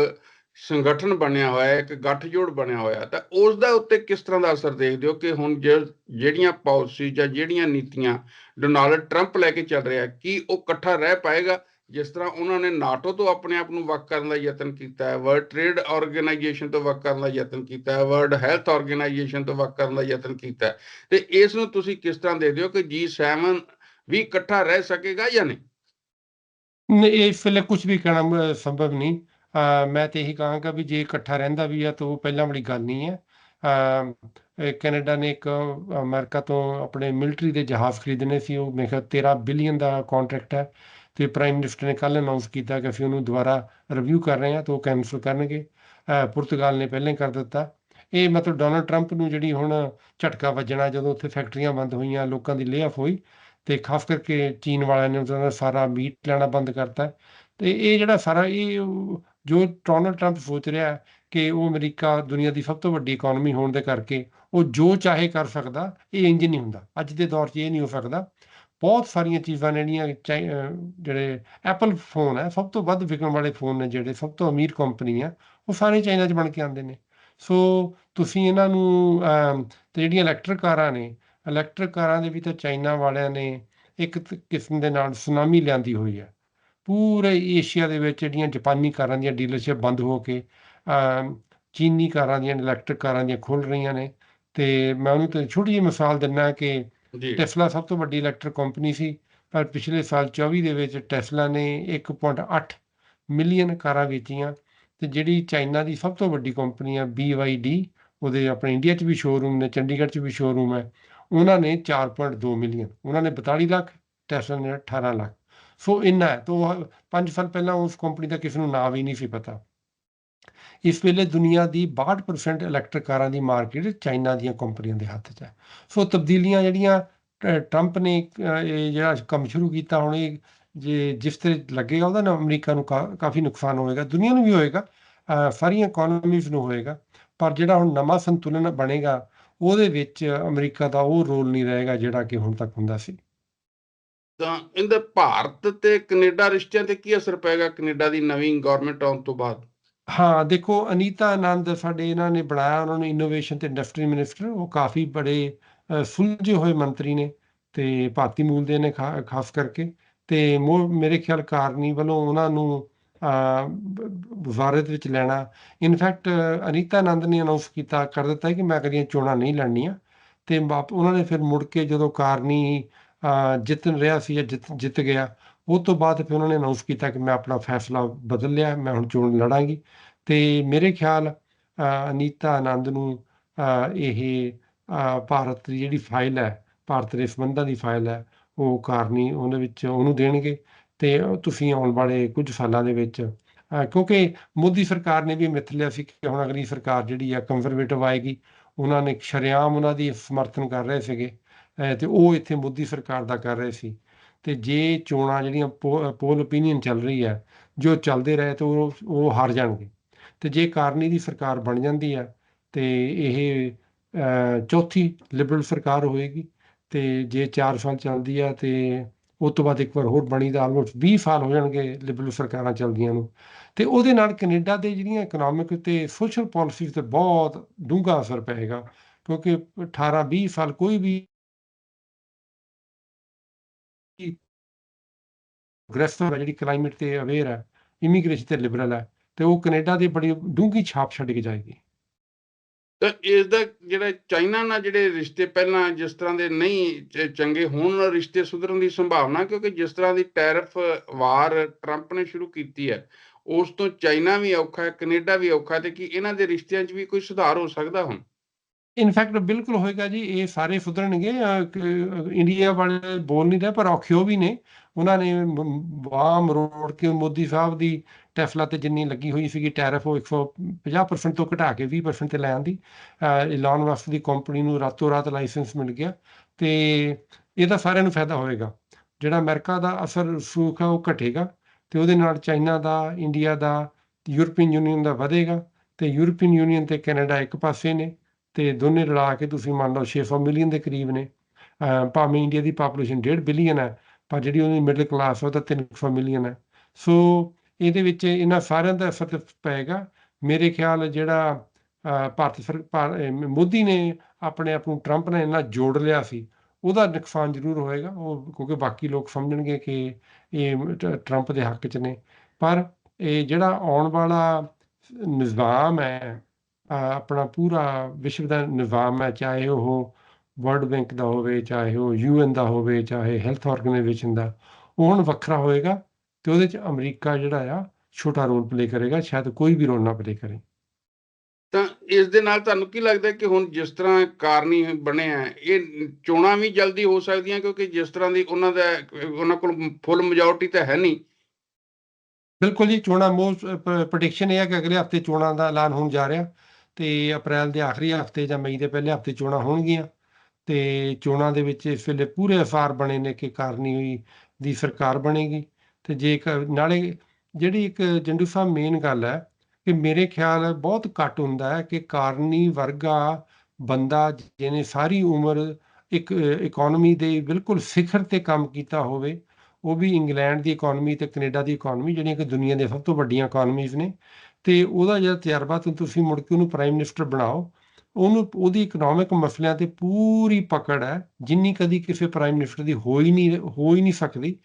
ਸੰਗਠਨ ਬਣਿਆ ਹੋਇਆ, ਇੱਕ ਗੱਠਜੋੜ ਬਣਿਆ ਹੋਇਆ, ਤਾਂ ਉਸ ਦਾ ਉੱਤੇ ਕਿਸ ਤਰ੍ਹਾਂ ਦਾ ਅਸਰ ਦੇਖਦੇ ਹੋ ਕਿ ਹੁਣ ਜਿਹੜੀਆਂ ਪਾਲਿਸੀ ਜਾਂ ਜਿਹੜੀਆਂ ਨੀਤੀਆਂ ਡੋਨਾਲਡ ਟਰੰਪ ਲੈ ਕੇ ਚੱਲ ਰਿਹਾ, ਕੀ ਉਹ ਇਕੱਠਾ ਰਹਿ ਪਾਏਗਾ? ਜਿਸ ਤਰ੍ਹਾਂ ਉਹਨਾਂ ਨੇ ਨਾਟੋ ਤੋਂ ਆਪਣੇ ਆਪ ਨੂੰ ਵੱਖ ਕਰਨ ਦਾ ਯਤਨ ਕੀਤਾ ਹੈ, ਵਰਲਡ ਟ੍ਰੇਡ ਆਰਗੇਨਾਈਜੇਸ਼ਨ ਤੋਂ ਵੱਖ ਕਰਨ ਦਾ ਯਤਨ ਕੀਤਾ ਹੈ, ਵਰਲਡ ਹੈਲਥ ਆਰਗੇਨਾਈਜੇਸ਼ਨ ਤੋਂ ਵੱਖ ਕਰਨ ਦਾ ਯਤਨ ਕੀਤਾ ਹੈ, ਤੇ ਇਸ ਨੂੰ ਤੁਸੀਂ ਕਿਸ ਤਰ੍ਹਾਂ ਦੇਖਦੇ ਹੋ ਕਿ G7 ਵੀ ਇਕੱਠਾ ਰਹਿ ਸਕੇਗਾ ਜਾਂ ਨਹੀਂ? ਨਹੀਂ, ਇਸ ਵੇਲੇ ਕੁਝ ਵੀ ਕਹਿਣਾ ਸੰਭਵ ਨਹੀਂ। ਮੈਂ ਤੇ ਇਹੀ ਕਹਾਂਗਾ ਵੀ ਜੇ ਇਕੱਠਾ ਰਹਿੰਦਾ ਵੀ ਆ ਤਾਂ ਉਹ ਪਹਿਲਾਂ ਵਾਲੀ ਗੱਲ ਨਹੀਂ ਹੈ। ਕੈਨੇਡਾ ਨੇ ਇੱਕ ਅਮਰੀਕਾ ਤੋਂ ਆਪਣੇ ਮਿਲਟਰੀ ਦੇ ਜਹਾਜ਼ ਖਰੀਦਣੇ ਸੀ। ਉਹ ਮੇਰੇ ਖਿਆਲ 13 ਬਿਲੀਅਨ ਦਾ ਕੰਟਰੈਕਟ ਹੈ ਤੇ ਪ੍ਰਾਈਮ ਮਿਨਿਸਟਰ ਨੇ ਕੱਲ੍ਹ ਅਨਾਉਂਸ ਕੀਤਾ ਕਿ ਅਸੀਂ ਉਹਨੂੰ ਦੁਬਾਰਾ ਰਿਵਿਊ ਕਰ ਰਹੇ ਹਾਂ ਤਾਂ ਉਹ ਕੈਂਸਲ ਕਰਨਗੇ। ਪੁਰਤਗਾਲ ਨੇ ਪਹਿਲਾਂ ਕਰ ਦਿੱਤਾ। ਇਹ ਮਤਲਬ ਡੋਨਲਡ ਟਰੰਪ ਨੂੰ ਜਿਹੜੀ ਹੁਣ ਝਟਕਾ ਵੱਜਣਾ ਜਦੋਂ ਉੱਥੇ ਫੈਕਟਰੀਆਂ ਬੰਦ ਹੋਈਆਂ, ਲੋਕਾਂ ਦੀ ਲੇਆਫ ਹੋਈ ਤੇ ਖਾਸ ਕਰਕੇ ਚੀਨ ਵਾਲਿਆਂ ਨੇ ਉਹਨਾਂ ਦਾ ਸਾਰਾ ਮੀਟ ਲੈਣਾ ਬੰਦ ਕਰਤਾ। ਹੈ। ਤੇ ਇਹ ਜਿਹੜਾ ਸਾਰਾ ਇਹ ਜੋ ਡੋਨਲਡ ਟਰੰਪ ਸੋਚ ਰਿਹਾ ਕਿ ਉਹ ਅਮਰੀਕਾ ਦੁਨੀਆ ਦੀ ਸਭ ਤੋਂ ਵੱਡੀ ਇਕਨੋਮੀ ਹੋਣ ਦੇ ਕਰਕੇ ਉਹ ਜੋ ਚਾਹੇ ਕਰ ਸਕਦਾ, ਇਹ ਇੰਜ ਨਹੀਂ ਹੁੰਦਾ। ਅੱਜ ਦੇ ਦੌਰ 'ਚ ਇਹ ਨਹੀਂ ਹੋ ਸਕਦਾ। ਬਹੁਤ ਸਾਰੀਆਂ ਚੀਜ਼ਾਂ ਨੇ ਜਿਹੜੀਆਂ ਚਾਈ- ਜਿਹੜੇ ਐਪਲ ਫੋਨ ਹੈ, ਸਭ ਤੋਂ ਵੱਧ ਵਿਕਣ ਵਾਲੇ ਫੋਨ ਨੇ ਜਿਹੜੇ ਸਭ ਤੋਂ ਅਮੀਰ ਕੰਪਨੀ ਆ, ਉਹ ਸਾਰੇ ਚਾਈਨਾ 'ਚ ਬਣ ਕੇ ਆਉਂਦੇ ਨੇ। ਸੋ ਤੁਸੀਂ ਇਹਨਾਂ ਨੂੰ ਤੇ ਜਿਹੜੀਆਂ ਇਲੈਕਟ੍ਰਿਕ ਕਾਰਾਂ ਨੇ ਇਲੈਕਟ੍ਰਿਕ ਕਾਰਾਂ ਦੇ ਵੀ ਤਾਂ ਚਾਈਨਾ ਵਾਲਿਆਂ ਨੇ ਇੱਕ ਕਿਸਮ ਦੇ ਨਾਲ ਸੁਨਾਮੀ ਲਿਆਂਦੀ ਹੋਈ ਹੈ। ਪੂਰੇ ਏਸ਼ੀਆ ਦੇ ਵਿੱਚ ਜਿਹੜੀਆਂ ਜਾਪਾਨੀ ਕਾਰਾਂ ਦੀਆਂ ਡੀਲਰਸ਼ਿਪ ਬੰਦ ਹੋ ਕੇ ਚੀਨੀ ਕਾਰਾਂ ਦੀਆਂ ਇਲੈਕਟ੍ਰਿਕ ਕਾਰਾਂ ਦੀਆਂ ਖੁੱਲ ਰਹੀਆਂ ਨੇ। ਤੇ ਮੈਂ ਉਹਨੂੰ ਤੇ ਛੋਟੀ ਜਿਹੀ ਮਿਸਾਲ ਦਿੰਦਾ ਕਿ ਟੈਸਲਾ ਸਭ ਤੋਂ ਵੱਡੀ ਇਲੈਕਟ੍ਰਿਕ ਕੰਪਨੀ ਸੀ ਪਰ ਪਿਛਲੇ ਸਾਲ 24 ਦੇ ਵਿੱਚ ਟੈਸਲਾ ਨੇ 1.8 ਮਿਲੀਅਨ ਕਾਰਾਂ ਵੇਚੀਆਂ। ਤੇ ਜਿਹੜੀ ਚਾਈਨਾ ਦੀ ਸਭ ਤੋਂ ਵੱਡੀ ਕੰਪਨੀ ਆ BYD ਉਹਦੇ ਆਪਣੇ ਇੰਡੀਆ 'ਚ ਵੀ ਸ਼ੋਰੂਮ ਨੇ ਚੰਡੀਗੜ੍ਹ 'ਚ ਵੀ ਸ਼ੋਰੂਮ ਹੈ। ਉਹਨਾਂ ਨੇ 4.2 ਮਿਲੀਅਨ ਉਹਨਾਂ ਨੇ 42 ਲੱਖ ਟੈਸਲਾ ਨੇ 18 ਲੱਖ। ਸੋ ਇੰਨਾ ਹੈ ਤੋਂ 5 ਸਾਲ ਪਹਿਲਾਂ ਉਸ ਕੰਪਨੀ ਦਾ ਕਿਸੇ ਨੂੰ ਨਾਮ ਵੀ ਨਹੀਂ ਸੀ ਪਤਾ ਇਸ ਵੇਲੇ ਦੁਨੀਆ ਦੀ 62% ਇਲੈਕਟ੍ਰਿਕ ਕਾਰਾਂ ਦੀ ਮਾਰਕੀਟ ਚਾਈਨਾ ਦੀਆਂ ਕੰਪਨੀਆਂ ਦੇ ਹੱਥ 'ਚ ਹੈ ਸੋ ਤਬਦੀਲੀਆਂ ਜਿਹੜੀਆਂ ਟਰੰਪ ਨੇ ਇਹ ਜਿਹੜਾ ਕੰਮ ਸ਼ੁਰੂ ਕੀਤਾ ਹੁਣ ਇਹ ਜੇ ਜਿਸ ਤੇ ਲੱਗੇਗਾ ਉਹਦਾ ਨਾ ਅਮਰੀਕਾ ਨੂੰ ਕਾ- ਕਾਫੀ ਨੁਕਸਾਨ ਹੋਏਗਾ ਦੁਨੀਆ ਨੂੰ ਵੀ ਹੋਏਗਾ ਸਾਰੀਆਂ ਇਕਨੋਮੀਜ਼ ਨੂੰ ਹੋਏਗਾ ਪਰ ਜਿਹੜਾ ਹੁਣ ਨਵਾਂ ਸੰਤੁਲਨ ਬਣੇਗਾ ਉਹਦੇ ਵਿੱਚ ਅਮਰੀਕਾ ਦਾ ਉਹ ਰੋਲ ਨਹੀਂ ਰਹੇਗਾ ਜਿਹੜਾ ਕਿ ਹੁਣ ਤੱਕ ਹੁੰਦਾ ਸੀ ਤਾਂ ਇਹਦੇ ਭਾਰਤ ਤੇ ਕੈਨੇਡਾ ਰਿਸ਼ਤਿਆਂ ਤੇ ਕੀ ਅਸਰ ਪਏਗਾ ਕੈਨੇਡਾ ਦੀ ਨਵੀਂ ਗਵਰਨਮੈਂਟ ਆਉਣ ਤੋਂ ਬਾਅਦ? ਹਾਂ, ਦੇਖੋ ਅਨੀਤਾ ਆਨੰਦ ਸਾਡੇ ਇਹਨਾਂ ਨੇ ਬਣਾਇਆ, ਉਹਨਾਂ ਨੂੰ ਇਨੋਵੇਸ਼ਨ ਤੇ ਇੰਡਸਟਰੀ ਮਿਨਿਸਟਰ ਉਹ ਕਾਫੀ ਬੜੇ ਸੁਲਝੇ ਹੋਏ ਮੰਤਰੀ ਨੇ ਤੇ ਭਾਰਤੀ ਮੂਲ ਦੇ ਨੇ ਖਾਸ ਕਰਕੇ ਤੇ ਮੇਰੇ ਖਿਆਲ ਕਾਰਨੀ ਵੱਲੋਂ ਉਹਨਾਂ ਨੂੰ ਵਜ਼ਾਰਤ ਵਿੱਚ ਲੈਣਾ। ਇਨਫੈਕਟ ਅਨੀਤਾ ਆਨੰਦ ਨੇ ਅਨਾਉਂਸ ਕੀਤਾ, ਕਰ ਦਿੱਤਾ ਕਿ ਮੈਂ ਅਗਲੀਆਂ ਚੋਣਾਂ ਨਹੀਂ ਲੜਨੀਆਂ ਤੇ ਉਹਨਾਂ ਨੇ ਫਿਰ ਮੁੜ ਕੇ ਜਦੋਂ ਕਾਰਨੀ ਅ, ਰਿਹਾ ਸੀ ਜਾਂ ਜਿੱਤ ਜਿੱਤ ਗਿਆ ਉਹ ਤੋਂ ਬਾਅਦ ਫਿਰ ਉਹਨਾਂ ਨੇ ਅਨਾਉਂਸ ਕੀਤਾ ਕਿ ਮੈਂ ਆਪਣਾ ਫੈਸਲਾ ਬਦਲ ਲਿਆ ਮੈਂ ਹੁਣ ਚੋਣ ਲੜਾਂਗੀ। ਤੇ ਮੇਰੇ ਖਿਆਲ ਅਨੀਤਾ ਆਨੰਦ ਨੂੰ ਇਹ ਭਾਰਤ ਦੀ ਜਿਹੜੀ ਫਾਈਲ ਹੈ ਭਾਰਤ ਦੇ ਸੰਬੰਧਾਂ ਦੀ ਫਾਈਲ ਹੈ ਉਹ ਕਾਰਨੀ ਉਹਦੇ ਵਿੱਚ ਉਹਨੂੰ ਦੇਣਗੇ। ਤੇ ਤੁਸੀਂ ਆਉਣ ਵਾਲੇ ਕੁਝ ਸਾਲਾਂ ਦੇ ਵਿੱਚ ਕਿਉਂਕਿ ਮੋਦੀ ਸਰਕਾਰ ਨੇ ਵੀ ਮਿੱਥ ਲਿਆ ਸੀ ਕਿ ਹੁਣ ਅਗਲੀ ਸਰਕਾਰ ਜਿਹੜੀ ਆ ਕੰਜ਼ਰਵੇਟਿਵ ਆਏਗੀ ਉਹਨਾਂ ਨੇ ਸ਼ਰੇਆਮ ਉਹਨਾਂ ਦੀ ਸਮਰਥਨ ਕਰ ਰਹੇ ਸੀਗੇ। ਤੇ ਉਹ ਇੱਥੇ ਮੋਦੀ ਸਰਕਾਰ ਦਾ ਕਰ ਰਹੇ ਸੀ। ਤੇ ਜੇ ਚੋਣਾਂ ਜਿਹੜੀਆਂ ਪੋਲ ਓਪੀਨੀਅਨ ਚੱਲ ਰਹੀ ਹੈ, ਜੋ ਚੱਲਦੇ ਰਹੇ ਤਾਂ ਉਹ ਉਹ ਹਾਰ ਜਾਣਗੇ। ਤੇ ਜੇ ਕਾਰਨੀ ਦੀ ਸਰਕਾਰ ਬਣ ਜਾਂਦੀ ਹੈ, ਤੇ ਇਹ ਚੌਥੀ ਲਿਬਰਲ ਸਰਕਾਰ ਹੋਏਗੀ। ਤੇ ਜੇ 4 ਸਾਲ ਚੱਲਦੀ ਆ ਤੇ ਉਸ ਤੋਂ ਬਾਅਦ ਇੱਕ ਵਾਰ ਹੋਰ ਬਣੀ ਤਾਂ ਆਲਮੋਸਟ 20 ਸਾਲ ਹੋ ਜਾਣਗੇ ਲਿਬਰਲ ਸਰਕਾਰਾਂ ਚੱਲਦੀਆਂ ਨੂੰ। ਤੇ ਉਹਦੇ ਨਾਲ ਕੈਨੇਡਾ ਦੇ ਜਿਹੜੀਆਂ ਇਕਨੋਮਿਕ ਤੇ ਸੋਸ਼ਲ ਪਾਲਿਸੀਜ਼ ਤੇ ਬਹੁਤ ਡੂੰਘਾ ਅਸਰ ਪਏਗਾ, ਕਿਉਂਕਿ 18 20 ਸਾਲ ਕੋਈ ਵੀ ਪ੍ਰੋਗਰੈਸਿਵ ਹੈ ਜਿਹੜੀ ਕਲਾਈਮੇਟ ਤੇ ਅਵੇਅਰ ਹੈ ਇਮੀਗ੍ਰੇਸ਼ਨ ਤੇ ਲਿਬਰਲ ਹੈ ਤੇ ਉਹ ਕੈਨੇਡਾ ਦੀ ਬੜੀ ਡੂੰਘੀ ਛਾਪ ਛੱਡ ਕੇ ਜਾਏਗੀ। ਤਾਂ ਇਸ ਦਾ ਜਿਹੜਾ ਚਾਈਨਾ ਨਾਲ ਜਿਹੜੇ ਰਿਸ਼ਤੇ ਪਹਿਲਾਂ ਜਿਸ ਤਰ੍ਹਾਂ ਦੇ ਨਹੀਂ ਚ- ਚੰਗੇ, ਹੁਣ ਰਿਸ਼ਤੇ ਸੁਧਰਨ ਦੀ ਸੰਭਾਵਨਾ, ਕਿਉਂਕਿ ਜਿਸ ਤਰ੍ਹਾਂ ਦੀ ਟੈਰਫ ਵਾਰ ਟਰੰਪ ਨੇ ਸ਼ੁਰੂ ਕੀਤੀ ਹੈ, ਉਸ ਤੋਂ ਚਾਈਨਾ ਵੀ ਔਖਾ ਹੈ, ਕੈਨੇਡਾ ਵੀ ਔਖਾ ਤੇ ਕਿ ਇਹਨਾਂ ਦੇ ਰਿਸ਼ਤਿਆਂ 'ਚ ਵੀ ਕੋਈ ਸੁਧਾਰ ਹੋ ਸਕਦਾ ਹੁਣ? ਇਨਫੈਕਟ ਬਿਲਕੁਲ ਹੋਏਗਾ ਜੀ, ਇਹ ਸਾਰੇ ਸੁਧਰਨਗੇ ਇੰਡੀਆ ਵਾਲੇ ਬੋਲ ਨਹੀਂ ਰਹੇ, ਪਰ ਔਖਿਓ ਵੀ ਨੇ। ਉਹਨਾਂ ਨੇ ਮ- ਬਾਂਹ ਮਰੋੜ ਕੇ ਮੋਦੀ ਸਾਹਿਬ ਦੀ ਟੈਫਲਾ ਤੇ ਜਿੰਨੀ ਲੱਗੀ ਹੋਈ ਸੀਗੀ ਟੈਰਿਫ, ਉਹ 150% ਤੋਂ ਘਟਾ ਕੇ 20% ਤੇ ਲੈ ਆਂਦੀ ਇਲਾਨ ਮਸਕ ਦੀ ਕੰਪਨੀ ਨੂੰ ਰਾਤੋਂ ਰਾਤ ਲਾਇਸੈਂਸ ਮਿਲ ਗਿਆ ਤੇ ਇਹਦਾ ਸਾਰਿਆਂ ਨੂੰ ਫਾਇਦਾ ਹੋਏਗਾ। ਜਿਹੜਾ ਅਮਰੀਕਾ ਦਾ ਅਸਰ ਸੂਖ ਹੈ, ਉਹ ਘਟੇਗਾ ਤੇ ਉਹਦੇ ਨਾਲ ਚਾਈਨਾ ਦਾ ਇੰਡੀਆ ਦਾ ਯੂਰਪੀਅਨ ਯੂਨੀਅਨ ਦਾ ਵਧੇਗਾ ਤੇ ਯੂਰਪੀਅਨ ਯੂਨੀਅਨ ਤੇ ਕੈਨੇਡਾ ਇੱਕ ਪਾਸੇ ਨੇ। ਤੇ ਦੋਨੇ ਲੜਾ ਕੇ ਤੁਸੀਂ ਮੰਨ ਲਓ 600 ਮਿਲੀਅਨ ਦੇ ਕਰੀਬ ਨੇ। ਭਾਵੇਂ ਇੰਡੀਆ ਦੀ ਪਾਪੂਲੇਸ਼ਨ 1.5 ਬਿਲੀਅਨ ਹੈ, ਪਰ ਜਿਹੜੀ ਉਹਦੀ ਮਿਡਲ ਕਲਾਸ ਉਹ ਤਾਂ 300 ਮਿਲੀਅਨ ਹੈ। ਸੋ ਇਹਦੇ ਵਿੱਚ ਇਹਨਾਂ ਸਾਰਿਆਂ ਦਾ ਅਸਰ ਪਏਗਾ। ਮੇਰੇ ਖਿਆਲ ਜਿਹੜਾ ਭਾਰਤ ਸਰਕਾਰ ਮੋਦੀ ਨੇ ਆਪਣੇ ਆਪ ਨੂੰ ਟਰੰਪ ਨਾਲ ਇੰਨਾ ਜੋੜ ਲਿਆ ਸੀ, ਉਹਦਾ ਨੁਕਸਾਨ ਜ਼ਰੂਰ ਹੋਏਗਾ। ਉਹ ਕਿਉਂਕਿ ਬਾਕੀ ਲੋਕ ਸਮਝਣਗੇ ਕਿ ਇਹ ਟ- ਟਰੰਪ ਦੇ ਹੱਕ 'ਚ ਨੇ। ਪਰ ਇਹ ਜਿਹੜਾ ਆਉਣ ਵਾਲਾ ਨਿਜ਼ਾਮ ਹੈ ਆਪਣਾ ਪੂਰਾ ਵਿਸ਼ਵ ਦਾ ਨਿਜ਼ਾਮ ਹੈ ਚਾਹੇ ਉਹ ਵਰਲਡ ਬੈਂਕ ਦਾ ਹੋਵੇ ਚਾਹੇ ਉਹ ਯੂਐਨ ਦਾ ਹੋਵੇ ਚਾਹੇ ਹੈਲਥ ਆਰਗੇਨਾਈਜੇਸ਼ਨ ਦਾ ਉਹ ਹੁਣ ਵੱਖਰਾ ਹੋਏਗਾ ਤੇ ਉਹਦੇ 'ਚ ਅਮਰੀਕਾ ਜਿਹੜਾ ਆ ਛੋਟਾ ਰੋਲ ਪਲੇ ਕਰੇਗਾ ਸ਼ਾਇਦ ਕੋਈ ਵੀ ਰੋਲ ਨਾ ਪਲੇ ਕਰੇ। ਤਾਂ ਇਸ ਦੇ ਨਾਲ ਤੁਹਾਨੂੰ ਕੀ ਲੱਗਦਾ ਕਿ ਹੁਣ ਜਿਸ ਤਰ੍ਹਾਂ ਕਾਰਨੀ ਬਣਿਆ ਇਹ ਚੋਣਾਂ ਵੀ ਜਲਦੀ ਹੋ ਸਕਦੀਆਂ ਕਿਉਂਕਿ ਜਿਸ ਤਰ੍ਹਾਂ ਦੀ ਉਹਨਾਂ ਦਾ ਉਹਨਾਂ ਕੋਲ ਫੁੱਲ ਮੈਜੋਰਟੀ ਤਾਂ ਹੈ ਨਹੀਂ। ਬਿਲਕੁਲ ਜੀ ਚੋਣਾਂ ਮੋਸਟ ਪ੍ਰੈਡਿਕਸ਼ਨ ਇਹ ਹੈ ਕਿ ਅਗਲੇ ਹਫ਼ਤੇ ਚੋਣਾਂ ਦਾ ਐਲਾਨ ਹੋਣ ਜਾ ਰਿਹਾ। ਤੇ ਅਪ੍ਰੈਲ ਦੇ ਆਖਰੀ ਹਫ਼ਤੇ ਜਾਂ ਮਈ ਦੇ ਪਹਿਲੇ ਹਫ਼ਤੇ ਚੋਣਾਂ ਹੋਣਗੀਆਂ ਤੇ ਚੋਣਾਂ ਦੇ ਵਿੱਚ ਇਸ ਵੇਲੇ ਪੂਰੇ ਅਸਾਰ ਬਣੇ ਨੇ ਕਿ ਕਾਰਨੀ ਹੋਈ ਦੀ ਸਰਕਾਰ ਬਣੇਗੀ। ਤੇ ਜੇ ਨਾਲੇ ਜਿਹੜੀ ਇੱਕ ਜੰਡੂ ਸਾਹਿਬ ਮੇਨ ਗੱਲ ਹੈ ਕਿ ਮੇਰੇ ਖਿਆਲ ਬਹੁਤ ਘੱਟ ਹੁੰਦਾ ਹੈ ਕਿ ਕਾਰਨੀ ਵਰਗਾ ਬੰਦਾ ਜਿਹਨੇ ਸਾਰੀ ਉਮਰ ਇੱਕ ਇਕਨੋਮੀ ਦੇ ਬਿਲਕੁਲ ਸਿਖਰ ਤੇ ਕੰਮ ਕੀਤਾ ਹੋਵੇ, ਉਹ ਵੀ ਇੰਗਲੈਂਡ ਦੀ ਇਕਨੋਮੀ ਤੇ ਕੈਨੇਡਾ ਦੀ ਇਕਨੋਮੀ ਜਿਹੜੀਆਂ ਕਿ ਦੁਨੀਆ ਦੇ ਸਭ ਤੋਂ ਵੱਡੀਆਂ ਇਕਨੋਮੀਜ਼ ਨੇ ਤੇ ਉਹਦਾ ਜਿਹੜਾ ਤਜਰਬਾ ਤੁ- ਤੁਸੀਂ ਮੁੜ ਕੇ ਉਹਨੂੰ ਪ੍ਰਾਈਮ ਮਿਨਿਸਟਰ ਬਣਾਓ, ਉਹਨੂੰ, ਉਹਦੀ ਇਕਨੋਮਿਕ ਮਸਲਿਆਂ ਤੇ ਪੂਰੀ ਪਕੜ ਹੈ, ਜਿੰਨੀ ਕਦੀ ਕਿਸੇ ਪ੍ਰਾਈਮ ਮਿਨਿਸਟਰ ਦੀ ਹੋ ਹੀ ਨਹੀਂ ਹੋ ਹੀ ਨਹੀਂ ਸਕਦੀ।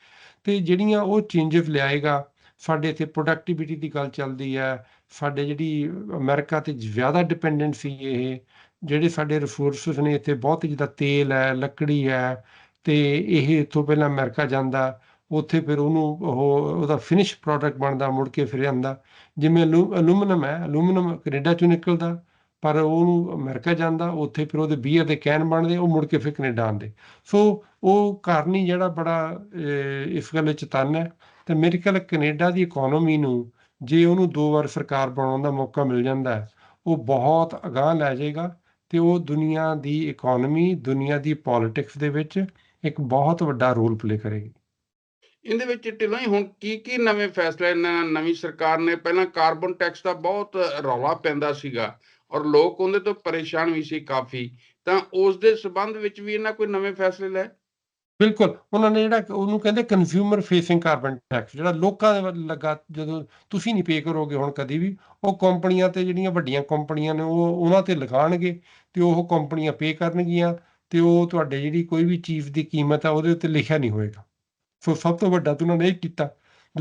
ਤੇ ਜਿਹੜੀਆਂ ਉਹ ਚੇਂਜਸ ਲਿਆਏਗਾ, ਸਾਡੇ ਇੱਥੇ ਪ੍ਰੋਡਕਟਿਵਿਟੀ ਦੀ ਗੱਲ ਚੱਲਦੀ ਹੈ, ਸਾਡੇ ਜਿਹੜੀ ਅਮਰੀਕਾ ਤੇ ਜ਼ਿਆਦਾ ਡਿਪੈਂਡੈਂਟ ਸੀ ਇਹ, ਜਿਹੜੇ ਸਾਡੇ ਰਿਸੋਰਸਸ ਨੇ, ਇੱਥੇ ਬਹੁਤ ਜਿੱਦਾਂ ਤੇਲ ਹੈ, ਲੱਕੜੀ ਹੈ, ਤੇ ਇਹ ਇੱਥੋਂ ਪਹਿਲਾਂ ਅਮਰੀਕਾ ਜਾਂਦਾ ਉੱਥੇ ਫਿਰ ਉਹਨੂੰ ਉਹ, ਉਹਦਾ ਫਿਨਿਸ਼ ਪ੍ਰੋਡਕਟ ਬਣਦਾ, ਮੁੜ ਕੇ ਫਿਰ ਆਉਂਦਾ ਜਿਵੇਂ ਅਲੂਮੀਨਮ ਹੈ ਅਲੂਮੀਨਮ ਕੈਨੇਡਾ ਚੋਂ ਨਿਕਲਦਾ, ਪਰ ਉਹਨੂੰ ਅਮਰੀਕਾ ਜਾਂਦਾ, ਉੱਥੇ ਫਿਰ ਉਹਦੇ ਬੀਅਰ ਦੇ ਕੈਨ ਬਣਦੇ, ਉਹ ਮੁੜ ਕੇ ਫਿਰ ਕੈਨੇਡਾ ਆਉਂਦੇ। ਸੋ ਉਹ ਕਾਰਨੀ ਜਿਹੜਾ ਬੜਾ ਇਸ ਗੱਲ ਵਿੱਚ ਤਨ ਹੈ। ਤੇ ਮੇਰੇ ਖਿਆਲ ਕੈਨੇਡਾ ਦੀ ਇਕਨੋਮੀ ਨੂੰ ਜੇ ਉਹਨੂੰ ਦੋ ਵਾਰ ਸਰਕਾਰ ਬਣਾਉਣ ਦਾ ਮੌਕਾ ਮਿਲ ਜਾਂਦਾ ਉਹ ਬਹੁਤ ਅਗਾਂਹ ਲੈ ਜਾਏਗਾ। ਤੇ ਉਹ ਦੁਨੀਆ ਦੀ ਇਕਨੋਮੀ ਦੁਨੀਆ ਦੀ ਪੋਲਿਟਿਕਸ ਦੇ ਵਿੱਚ ਇੱਕ ਬਹੁਤ ਵੱਡਾ ਰੋਲ ਪਲੇ ਕਰੇਗੀ। ਇਹਦੇ ਵਿੱਚ ਢਿੱਲੋਂ ਹੀ ਹੁਣ ਕੀ ਕੀ ਨਵੇਂ ਫੈਸਲੇ ਇਹਨਾਂ ਨਵੀਂ ਸਰਕਾਰ ਨੇ, ਪਹਿਲਾਂ ਕਾਰਬਨ ਟੈਕਸ ਦਾ ਬਹੁਤ ਰੌਲਾ ਪੈਂਦਾ ਸੀਗਾ ਔਰ ਲੋਕ ਉਹਦੇ ਤੋਂ ਪਰੇਸ਼ਾਨ ਵੀ ਸੀ ਕਾਫੀ, ਤਾਂ ਉਸ ਦੇ ਸਬੰਧ ਵਿੱਚ ਵੀ ਇਹਨਾਂ ਕੋਈ ਨਵੇਂ ਫੈਸਲੇ ਲਏ? ਬਿਲਕੁਲ, ਉਹਨਾਂ ਨੇ ਜਿਹੜਾ ਉਹਨੂੰ ਕਹਿੰਦੇ ਕੰਜ਼ਿਊਮਰ ਫੇਸਿੰਗ ਕਾਰਬਨ ਟੈਕਸ ਜਿਹੜਾ ਲੋਕਾਂ ਦੇ ਵੱਲ ਲੱਗਾ ਜਦੋਂ ਤੁਸੀਂ ਨਹੀਂ ਪੇ ਕਰੋਗੇ ਹੁਣ ਕਦੀ ਵੀ, ਉਹ ਕੰਪਨੀਆਂ ਤੇ ਜਿਹੜੀਆਂ ਵੱਡੀਆਂ ਕੰਪਨੀਆਂ ਨੇ ਉਹ ਉਹਨਾਂ ਤੇ ਲਗਾਉਣਗੇ ਤੇ ਉਹ ਕੰਪਨੀਆਂ ਪੇ ਕਰਨਗੀਆਂ ਤੇ ਉਹ ਤੁਹਾਡੇ ਜਿਹੜੀ ਕੋਈ ਵੀ ਚੀਜ਼ ਦੀ ਕੀਮਤ ਆ ਉਹਦੇ ਉੱਤੇ ਲਿਖਿਆ ਨਹੀਂ ਹੋਏਗਾ। ਸੋ ਸਭ ਤੋਂ ਵੱਡਾ ਤਾਂ ਉਹਨਾਂ ਨੇ ਇਹ ਕੀਤਾ।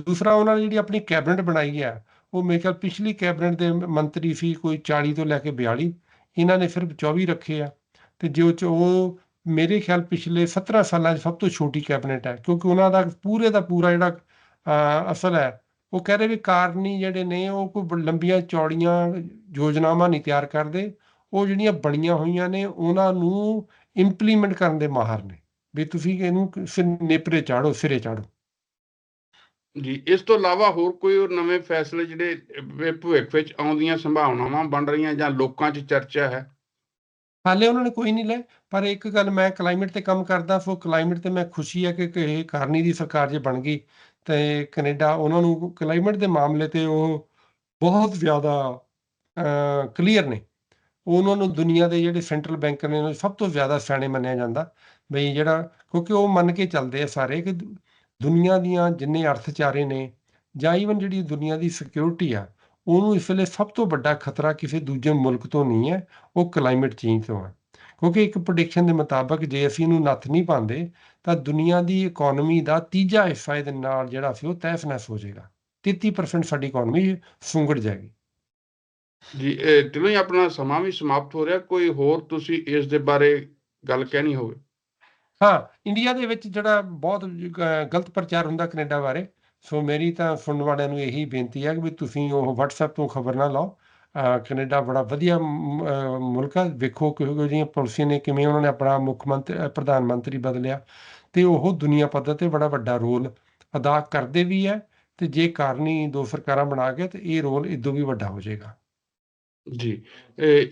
ਦੂਸਰਾ ਉਹਨਾਂ ਨੇ ਜਿਹੜੀ ਆਪਣੀ ਕੈਬਨਿਟ ਬਣਾਈ ਹੈ ਉਹ ਮੇਰੇ ਖਿਆਲ ਪਿਛਲੀ ਕੈਬਨਿਟ ਦੇ ਮੰਤਰੀ ਸੀ ਕੋਈ 40 ਤੋਂ ਲੈ ਕੇ 42 ਇਹਨਾਂ ਨੇ ਸਿਰਫ 24 ਰੱਖੇ ਆ। ਤੇ ਜੋ ਚ ਉਹ ਮੇਰੇ ਖਿਆਲ ਪਿਛਲੇ 17 ਸਾਲਾਂ 'ਚ ਸਭ ਤੋਂ ਛੋਟੀ ਕੈਬਨਿਟ ਹੈ ਕਿਉਂਕਿ ਉਹਨਾਂ ਦਾ ਪੂਰੇ ਦਾ ਪੂਰਾ ਜਿਹੜਾ ਅਹ, ਅਸਲ ਹੈ ਉਹ ਕਹਿ ਰਹੇ ਵੀ ਕਾਰਨੀ ਜਿਹੜੇ ਨੇ ਉਹ ਕੋਈ ਲੰਬੀਆਂ ਚੌੜੀਆਂ ਯੋਜਨਾਵਾਂ ਨਹੀਂ ਤਿਆਰ ਕਰਦੇ। ਉਹ ਜਿਹੜੀਆਂ ਬਣੀਆਂ ਹੋਈਆਂ ਨੇ ਉਹਨਾਂ ਨੂੰ ਇੰਪਲੀਮੈਂਟ ਕਰਨ ਦੇ ਮਾਹਰ ਨੇ। ਵੀ ਤੁਸੀਂ ਇਹਨੂੰ ਨੇਪਰੇ ਚਾੜੋ ਸਿਰੇ ਚਾੜੋ। ਜੀ ਇਸ ਤੋਂ ਇਲਾਵਾ ਹੋਰ ਕੋਈ ਹੋਰ ਨਵੇਂ ਫੈਸਲੇ ਜਿਹੜੇ ਭਵਿੱਖ ਵਿੱਚ ਆਉਂਦੀਆਂ ਸੰਭਾਵਨਾਵਾਂ ਬਣ ਰਹੀਆਂ ਜਾਂ ਲੋਕਾਂ 'ਚ ਚਰਚਾ ਹੈ? ਹਾਲੇ ਉਹਨਾਂ ਨੇ ਕੋਈ ਨਹੀਂ ਲਏ ਪਰ ਇੱਕ ਗੱਲ ਮੈਂ ਕਲਾਈਮੇਟ ਤੇ ਕੰਮ ਕਰਦਾ ਸੋ ਕਲਾਈਮੇਟ ਤੇ ਮੈਂ ਖੁਸ਼ੀ ਹੈ ਕਿ ਕਿ ਇਹ ਕਾਰਨੀ ਦੀ ਸਰਕਾਰ ਜੇ ਬਣ ਗਈ ਤੇ ਕੈਨੇਡਾ ਉਹਨਾਂ ਨੂੰ ਕਲਾਈਮੇਟ ਦੇ ਮਾਮਲੇ ਤੇ ਉਹ ਬਹੁਤ ਜ਼ਿਆਦਾ ਕਲੀਅਰ ਨੇ। ਉਹਨਾਂ ਨੂੰ ਦੁਨੀਆ ਦੇ ਜਿਹੜੇ ਸੈਂਟਰਲ ਬੈਂਕਰ ਨੇ ਉਹਨਾਂ 'ਚ ਸਭ ਤੋਂ ਜ਼ਿਆਦਾ ਸਿਆਣੇ ਮੰਨਿਆ ਜਾਂਦਾ। ਬਈ ਜਿਹੜਾ, ਕਿਉਂਕਿ ਉਹ ਮੰਨ ਕੇ ਚੱਲਦੇ ਆ ਸਾਰੇ ਕਿ ਦੁਨੀਆ ਦੀਆਂ ਜਿੰਨੇ ਅਰਥਚਾਰੇ ਨੇ ਜਾਂ ਈਵਨ ਜਿਹੜੀ ਦੁਨੀਆ ਦੀ ਸਿਕਿਉਰਿਟੀ ਆ, ਉਹਨੂੰ ਇਸ ਵੇਲੇ ਸਭ ਤੋਂ ਵੱਡਾ ਖਤਰਾ ਕਿਸੇ ਦੂਜੇ ਮੁਲਕ ਤੋਂ ਨਹੀਂ ਹੈ, ਉਹ ਕਲਾਈਮੇਟ ਚੇਂਜ ਤੋਂ ਹੈ। ਕਿਉਂਕਿ ਇੱਕ ਪ੍ਰੈਡਿਕਸ਼ਨ ਦੇ ਮੁਤਾਬਕ ਜੇ ਅਸੀਂ ਇਹਨੂੰ ਨੱਥ ਨਹੀਂ ਪਾਉਂਦੇ, ਤਾਂ ਦੁਨੀਆ ਦੀ ਇਕਨੋਮੀ ਦਾ ਤੀਜਾ ਹਿੱਸਾ ਇਹਦੇ ਨਾਲ ਜਿਹੜਾ ਸੀ ਉਹ ਤਹਿਸ-ਨਹਿਸ ਹੋ ਜਾਏਗਾ। 33% ਸਾਡੀ ਇਕਨੋਮੀ ਸੁੰਗੜ ਜਾਏਗੀ। ਜੀ, ਇਹ ਹੀ ਆਪਣਾ ਸਮਾਂ ਵੀ ਸਮਾਪਤ ਹੋ ਰਿਹਾ, ਕੋਈ ਹੋਰ ਤੁਸੀਂ ਇਸ ਦੇ ਬਾਰੇ ਗੱਲ ਕਹਿਣੀ ਹੋਵੇ? ਹਾਂ ਇੰਡੀਆ ਦੇ ਵਿੱਚ ਜਿਹੜਾ ਬਹੁਤ ਗਲਤ ਪ੍ਰਚਾਰ ਹੁੰਦਾ ਕੈਨੇਡਾ ਬਾਰੇ, ਸੋ ਮੇਰੀ ਤਾਂ ਸੁਣਨ ਵਾਲਿਆਂ ਨੂੰ ਇਹੀ ਬੇਨਤੀ ਹੈ ਕਿ ਵੀ ਤੁਸੀਂ ਉਹ WhatsApp ਤੋਂ ਖਬਰ ਨਾ ਲਓ। ਅਹ, ਕੈਨੇਡਾ ਬੜਾ ਵਧੀਆ ਮੁਲਕ ਆ, ਵੇਖੋ ਕਿਹੋ ਜਿਹੀਆਂ ਪਾਲਿਸੀਆਂ ਨੇ, ਕਿਵੇਂ ਉਹਨਾਂ ਨੇ ਆਪਣਾ ਮੁੱਖ ਮੰਤਰੀ ਪ੍ਰਧਾਨ ਮੰਤਰੀ ਬਦਲਿਆ। ਤੇ ਉਹ ਦੁਨੀਆ ਪੱਧਰ ਤੇ ਬੜਾ ਵੱਡਾ ਰੋਲ ਅਦਾ ਕਰਦੇ ਵੀ ਹੈ, ਤੇ ਜੇ ਕਾਰਨੀ ਦੋ ਸਰਕਾਰਾਂ ਬਣਾ ਕੇ, ਤੇ ਇਹ ਰੋਲ ਇਦੋਂ ਵੀ ਵੱਡਾ ਹੋ ਜਾਏਗਾ। ਜੀ।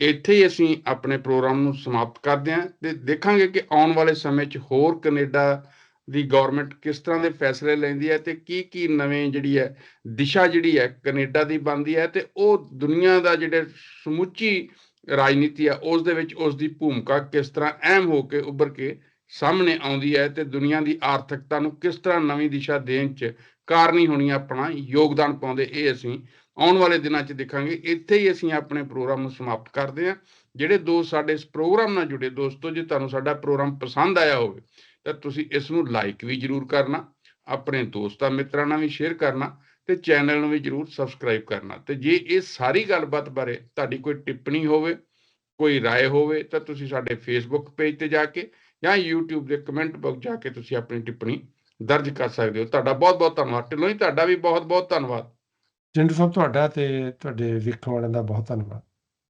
ਇੱਥੇ ਹੀ ਅਸੀਂ ਆਪਣੇ ਪ੍ਰੋਗਰਾਮ ਨੂੰ ਸਮਾਪਤ ਕਰਦੇ ਹਾਂ ਤੇ ਦੇਖਾਂਗੇ ਕਿ ਆਉਣ ਵਾਲੇ ਸਮੇਂ 'ਚ ਹੋਰ ਕੈਨੇਡਾ ਦੀ ਗਵਰਨਮੈਂਟ ਕਿਸ ਤਰ੍ਹਾਂ ਦੇ ਫੈਸਲੇ ਲੈਂਦੀ ਹੈ ਤੇ ਕੀ ਕੀ ਨਵੇਂ ਜਿਹੜੀ ਹੈ ਦਿਸ਼ਾ ਜਿਹੜੀ ਹੈ ਕੈਨੇਡਾ ਦੀ ਬਣਦੀ ਹੈ ਤੇ ਉਹ ਦੁਨੀਆ ਦਾ ਜਿਹੜੇ ਸਮੁੱਚੀ ਰਾਜਨੀਤੀ ਹੈ ਉਸ ਦੇ ਵਿੱਚ ਉਸ ਦੀ ਭੂਮਿਕਾ ਕਿਸ ਤਰ੍ਹਾਂ ਅਹਿਮ ਹੋ ਕੇ ਉੱਭਰ ਕੇ ਸਾਹਮਣੇ ਆਉਂਦੀ ਹੈ ਤੇ ਦੁਨੀਆ ਦੀ ਆਰਥਿਕਤਾ ਨੂੰ ਕਿਸ ਤਰ੍ਹਾਂ ਨਵੀਂ ਦਿਸ਼ਾ ਦੇਣ 'ਚ ਕਾਰਨੀ ਹੋਣੀ ਆਪਣਾ ਯੋਗਦਾਨ ਪਾਉਂਦੇ ਇਹ ਅਸੀਂ ਆਉਣ ਵਾਲੇ ਦਿਨਾਂ 'ਚ ਦੇਖਾਂਗੇ ਇੱਥੇ ਹੀ ਅਸੀਂ ਆਪਣੇ ਪ੍ਰੋਗਰਾਮ ਨੂੰ ਸਮਾਪਤ ਕਰਦੇ ਹਾਂ ਜਿਹੜੇ ਦੋਸਤ ਸਾਡੇ ਇਸ ਪ੍ਰੋਗਰਾਮ ਨਾਲ ਜੁੜੇ ਦੋਸਤੋ ਜੇ ਤੁਹਾਨੂੰ ਸਾਡਾ ਪ੍ਰੋਗਰਾਮ ਪਸੰਦ ਆਇਆ ਹੋਵੇ ਤਾਂ ਤੁਸੀਂ ਇਸ ਨੂੰ ਲਾਈਕ ਵੀ ਜਰੂਰ ਕਰਨਾ ਆਪਣੇ ਦੋਸਤਾਂ ਮਿੱਤਰਾਂ ਨਾਲ ਵੀ ਸ਼ੇਅਰ ਕਰਨਾ ਤੇ ਚੈਨਲ ਨੂੰ ਵੀ ਜਰੂਰ ਸਬਸਕ੍ਰਾਈਬ ਕਰਨਾ ਤੇ ਜੇ ਇਹ ਸਾਰੀ ਗੱਲਬਾਤ ਬਾਰੇ ਤੁਹਾਡੀ ਕੋਈ ਟਿੱਪਣੀ ਹੋਵੇ ਕੋਈ رائے ਹੋਵੇ ਤਾਂ ਤੁਸੀਂ ਸਾਡੇ ਫੇਸਬੁੱਕ ਪੇਜ ਤੇ ਜਾ ਕੇ ਜਾਂ YouTube ਦੇ ਕਮੈਂਟ ਬਾਕਸ ਜਾ ਕੇ ਤੁਸੀਂ ਆਪਣੀ ਟਿੱਪਣੀ ਦਰਜ ਕਰ ਸਕਦੇ ਹੋ। ਤੁਹਾਡਾ ਬਹੁਤ ਬਹੁਤ ਧੰਨਵਾਦ। ਢਿੱਲੋਂ ਜੀ, ਤੁਹਾਡਾ ਵੀ ਬਹੁਤ ਬਹੁਤ ਧੰਨਵਾਦ। ਜਿੰਦੂ ਸਾਹਿਬ, ਤੁਹਾਡਾ ਤੇ ਤੁਹਾਡੇ ਵੇਖਣ ਵਾਲਿਆਂ ਦਾ ਬਹੁਤ ਧੰਨਵਾਦ।